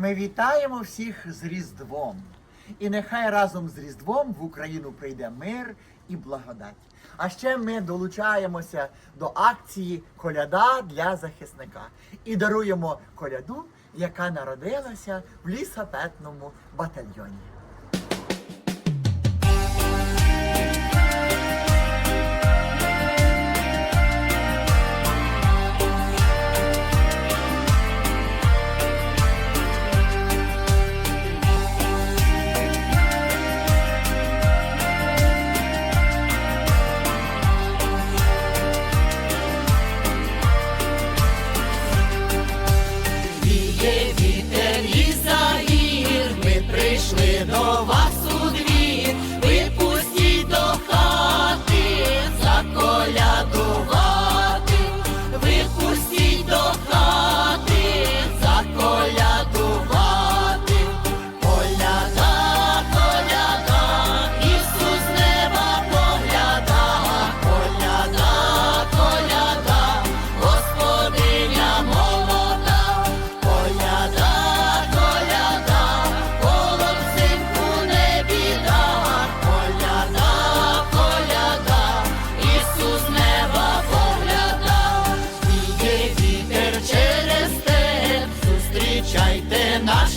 Ми вітаємо всіх з Різдвом. І нехай разом з Різдвом в Україну прийде мир і благодать. А ще ми долучаємося до акції Коляда для захисника і даруємо коляду, яка народилася в лісапетному батальйоні.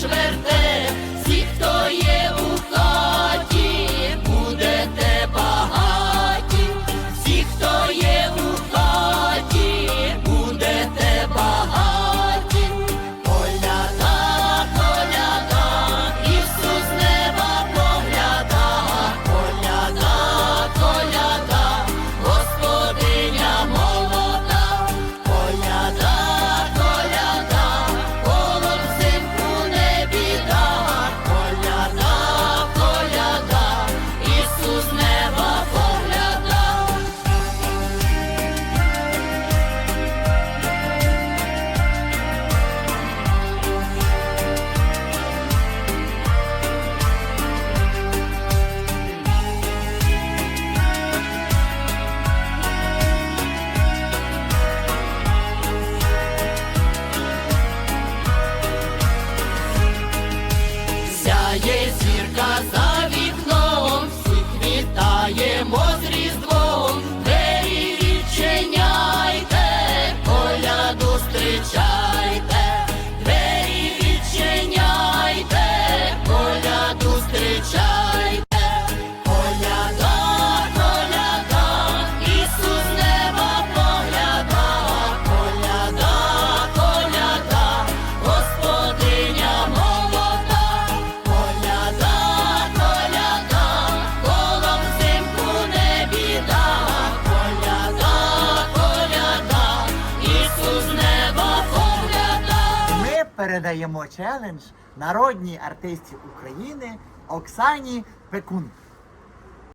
шверте. передаємо челендж народній артисті України Оксані Пекун.